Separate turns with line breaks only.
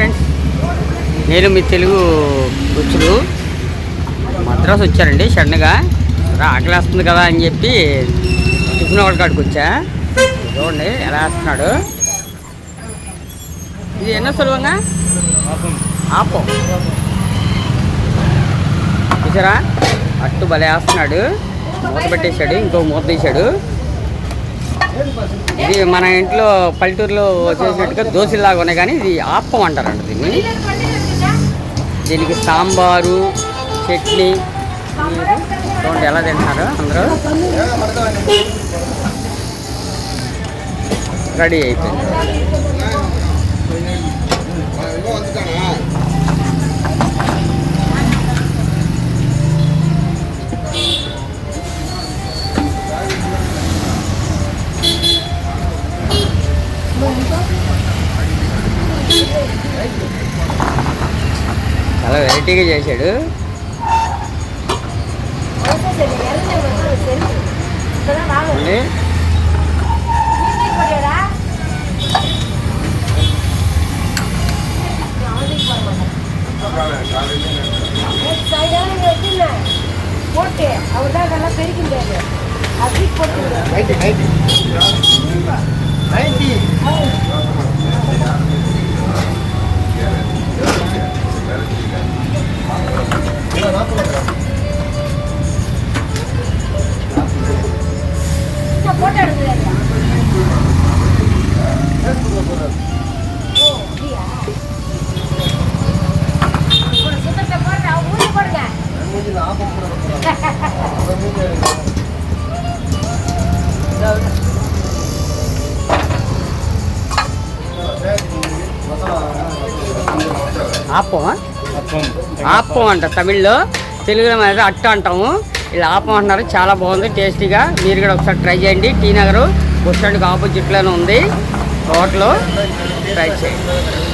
Friends నేను మీ తెలుగు రుచులు మద్రాసు వచ్చారండి సడన్గా ఆకలి వస్తుంది కదా అని చెప్పి టిఫిన్ ఒకటి కాడికి వచ్చా. చూడండి ఎలా వేస్తున్నాడు. ఇది ఎన్నో సులభంగా? ఆపం. చూసారా? అట్టు భలే వేస్తున్నాడు. మూత పెట్టేశాడు ఇంకో మూత తీశాడు. ఇది మన ఇంట్లో పల్లెటూరులో చేసినట్టుగా దోశలాగా ఉన్నాయి కానీ ఇది ఆప్పం అంటారంట దీన్ని. దీనికి సాంబారు చట్నీ చూడండి ఎలా తింటున్నారు అందరూ? రెడీ అయిపోయింది. చాలా వెరైటీగా చేశాడు అండి
போட்டு அவர் தான் நல்லா பெருக்கின்றாரு அப்படி போட்டு போட்டோ
ఆపం. ఆపం. అంట తమిళ్ళో. తెలుగులో మీద అట్టు అంటాము. ఇలా ఆపం అంటున్నారు. చాలా బాగుంది టేస్టీగా. మీరు కూడా ఒకసారి ట్రై చేయండి. టీ నగర్ బస్ స్టాండ్కి ఆపోజిట్లోనే ఉంది. హోటల్. ట్రై చేయండి.